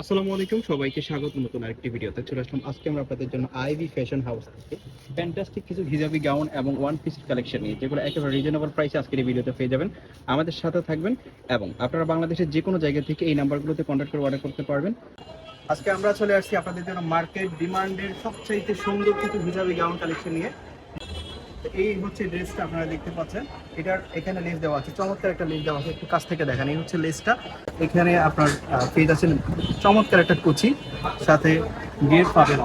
আসসালামু আলাইকুম, সবাইকে স্বাগত নতুন আরেকটি ভিডিওতে। চলে আসলাম। আজকে আমরা আপনাদের জন্য আইভি ফ্যাশন হাউস থেকে। ফ্যান্টাস্টিক কিছু হিজাবি গাউন এবং ওয়ান পিস কালেকশন নিয়ে, যেগুলো একেবারে রিজনেবল প্রাইসে আজকের এই ভিডিওতে পেয়ে যাবেন। আমাদের সাথে থাকবেন এবং আপনারা বাংলাদেশের যে কোনো জায়গা থেকে এই নাম্বারগুলোতে কন্ট্যাক্ট করে অর্ডার করতে পারবেন। আজকে আমরা চলে আসছি আপনাদের জন্য মার্কেট ডিমান্ডের সবচাইতে সুন্দর কিছু হিজাবি গাউন কালেকশন নিয়ে। তো এই হচ্ছে ড্রেসটা আপনারা দেখতে পাচ্ছেন। এটার এখানে লেস দেওয়া আছে। চমৎকার একটা লেস দেওয়া আছে। একটু কাছ থেকে দেখেন। এই হচ্ছে লেসটা। এখানে আপনার পেজ আছে চমৎকার একটা কুচি। সাথে গেট পাবেন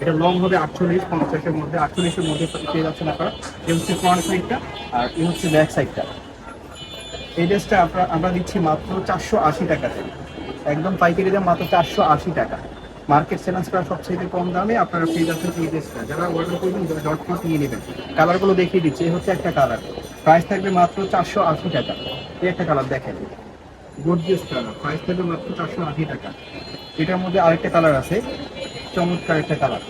এটা লং হবে আটচল্লিশ, পঞ্চাশের মধ্যে। আটচল্লিশের মধ্যে পেয়ে যাচ্ছেন আপনারা? এই হচ্ছে ফ্রন্ট সাইডটা আর এই হচ্ছে ব্যাক সাইডটা এই ড্রেসটা আমরা আমরা দিচ্ছি মাত্র চারশো আশি টাকাতে একদম পাইকারি দাম মাত্র চারশো আশি টাকা। মার্কেট সেলেন্স করা সবচেয়ে কম দামে আপনারা পেয়ে যাচ্ছেন এই ড্রেসটা। যারা অর্ডার করবেন ডট কম নিয়ে নেবেন কালারগুলো দেখিয়ে দিচ্ছি। এই হচ্ছে একটা কালার প্রাইস থাকবে মাত্র চারশো আশি টাকা। এই একটা কালার দেখেন। গর্জিয়াস কালার প্রাইস থাকবে মাত্র চারশো আশি টাকা। এটার মধ্যে আরেকটা কালার আছে। চমৎকার একটা কালার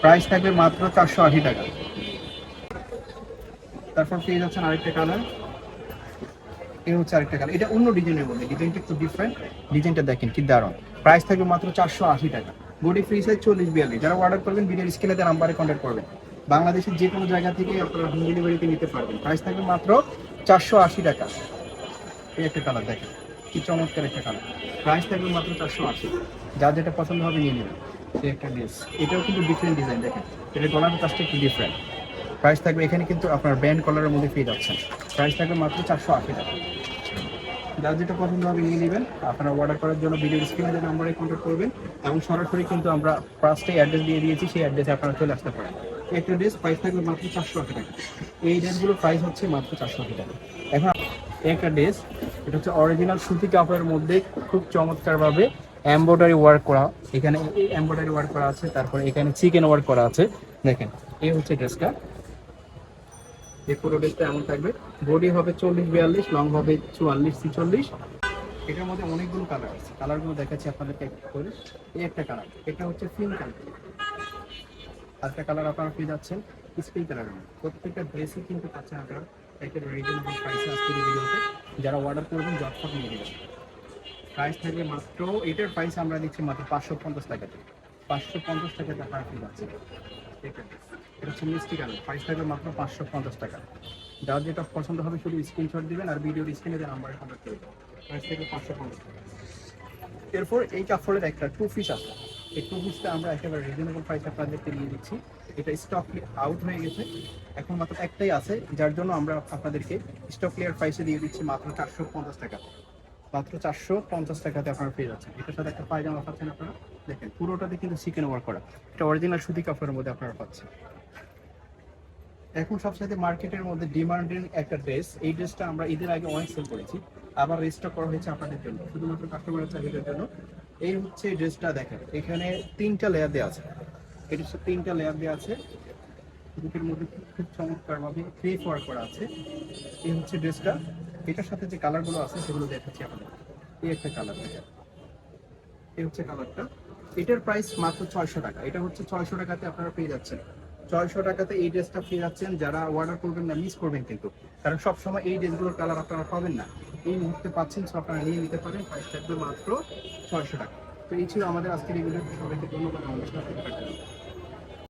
প্রাইস থাকবে মাত্র চারশো আশি টাকা। তারপর পেয়ে যাচ্ছেন আরেকটা কালার এই হচ্ছে আরেকটা কালার। এটা অন্য ডিজাইনের মধ্যে। ডিজাইনটা একটু ডিফারেন্ট ডিজাইনটা দেখেন, কি দারুণ। প্রাইস থাকবে মাত্র চারশো আশি টাকা। বডি ফ্রি সাইজ চল্লিশ বিয়াল্লিশ। যারা অর্ডার করবেন ভিডিওর স্ক্রিনে দেওয়া নাম্বারে কন্ট্যাক্ট করবেন। বাংলাদেশের যে কোনো জায়গা থেকে আপনারা হোম ডেলিভারিতে নিতে পারবেন। প্রাইস থাকবে মাত্র চারশো আশি টাকা। এই একটা কালার দেখেন। কি চমৎকার একটা কালার প্রাইস থাকবে মাত্র চারশো আশি। যার যেটা পছন্দ হবে নিয়ে নেবেন। এই একটা ড্রেস এটাও কিন্তু ডিফারেন্ট ডিজাইন দেখেন। এটা গলার কাজটা একটু ডিফারেন্ট প্রাইস থাকবে এখানে কিন্তু আপনার ব্যান্ড কলারের মধ্যে পেয়ে যাচ্ছেন। প্রাইস থাকবে মাত্র চারশো আশি টাকা। যার যেটা পছন্দ হবে নিয়ে নেবেন। আপনারা অর্ডার করার জন্য ভিডিও স্ক্রিনে নাম্বারে কন্ট্যাক্ট করবেন এবং সরাসরি কিন্তু আমরা ফার্স্টে অ্যাড্রেস দিয়ে দিয়েছি, সেই অ্যাড্রেসে আপনারা চলে আসতে পারেন। একটা ড্রেস প্রাইস থাকবে মাত্র চারশো আশি টাকা। এই ড্রেসগুলোর প্রাইস হচ্ছে মাত্র চারশো আশি টাকা। এখন একটা ড্রেস এটা হচ্ছে অরিজিনাল সুতি কাপড়ের মধ্যে খুব চমৎকারভাবে এমব্রয়ডারি ওয়ার্ক করা। এখানে এমব্রয়ডারি ওয়ার্ক করা আছে, তারপরে এখানে চিকেন ওয়ার্ক করা আছে। দেখেন, এই হচ্ছে ড্রেসটা এই পুরো ড্রেসটা এমন থাকবে। বডি হবে চল্লিশ বিয়াল্লিশ লং হবে চুয়াল্লিশ, ছিচল্লিশ। এটার মধ্যে অনেকগুলো কালার আছে। কালারগুলো দেখাচ্ছি আপনাদেরকে করে। এই একটা কালার এটা হচ্ছে পিঙ্ক কালার আরেকটা কালার আপনারা পেয়ে যাচ্ছেন স্কিন কালার প্রত্যেকটা ড্রেসই কিন্তু পাচ্ছেন আপনারা একটা রিজনেবল প্রাইসে আজকের ভিডিওতে যারা অর্ডার করবেন, জটফট নিয়ে নেবেন। প্রাইস থাকবে মাত্র, এটার প্রাইস আমরা দিচ্ছি মাত্র পাঁচশো পঞ্চাশ টাকাতে পাঁচশো পঞ্চাশ টাকাতে আপনারা পেয়ে যাচ্ছেন। এটা এটা হচ্ছে মিষ্টি কালার। প্রাইস থাকবে মাত্র পাঁচশো পঞ্চাশ টাকা। যার যেটা পছন্দ হবে শুধু স্ক্রিনশট দিবেন আর ভিডিওর স্ক্রিনে যে নাম্বারে কন্ট্যাক্ট করবেন প্রাইস থাকবে পাঁচশো পঞ্চাশ টাকা। এরপর এই কাপড়ের একটা টু পিস আছে। এই টু পিসটা আমরা একেবারে রিজনেবল প্রাইস আপনাদেরকে দিয়ে দিচ্ছি। এটা স্টক আউট হয়ে গেছে। এখন মাত্র একটাই আছে, যার জন্য আমরা আপনাদেরকে স্টক ক্লিয়ার প্রাইসে দিয়ে দিচ্ছি মাত্র চারশো পঞ্চাশ টাকা। মাত্র চারশো পঞ্চাশ টাকাতে আপনারা পেয়ে যাচ্ছেন। এটার সাথে একটা পায়জামা পাচ্ছেন আপনারা। দেখেন, পুরোটাতে কিন্তু চিকেন ওয়ার্ক করা। এটা অরিজিনাল সুতি কাপড়ের মধ্যে আপনারা পাচ্ছেন। এখন সবসাথে মার্কেটের মধ্যে ডিমান্ডিং একটা ড্রেস এই ড্রেসটা আমরা ঈদের আগে অনেক সেল করেছি। আবার রেস্টক করা হয়েছে আপনাদের জন্য, শুধুমাত্র কাস্টমারের চাহিদার জন্য। এই হচ্ছে ড্রেসটা দেখেন, এখানে তিনটা লেয়ার দেওয়া আছে। এটা হচ্ছে তিনটা লেয়ার দেওয়া আছে। বুকের মধ্যে খুব চমৎকার ভাবে ক্রেপ ওয়ার্ক করা আছে। এই হচ্ছে ড্রেসটা এটার সাথে যে কালারগুলো আছে, সেগুলো দেখাচ্ছি আপনাদের। এই একটা কালার এই হচ্ছে কালারটা এটার প্রাইস মাত্র ছয়শো টাকা। এটা হচ্ছে ছয়শো টাকাতে আপনারা পেয়ে যাচ্ছেন। ছয়শো টাকাতে এই ড্রেসটা ফিরে যাচ্ছেন যারা অর্ডার করবেন না মিস করবেন কিন্তু। কারণ সবসময় এই ড্রেসগুলোর কালার আপনারা পাবেন না। এই মুহূর্তে পাচ্ছেন সো আপনারা নিয়ে নিতে পারেন প্রাইস মাত্র ছয়শো টাকা। তো এই ছিল আমাদের আজকের ভিডিও সবাইকে ধন্যবাদ আমাদের।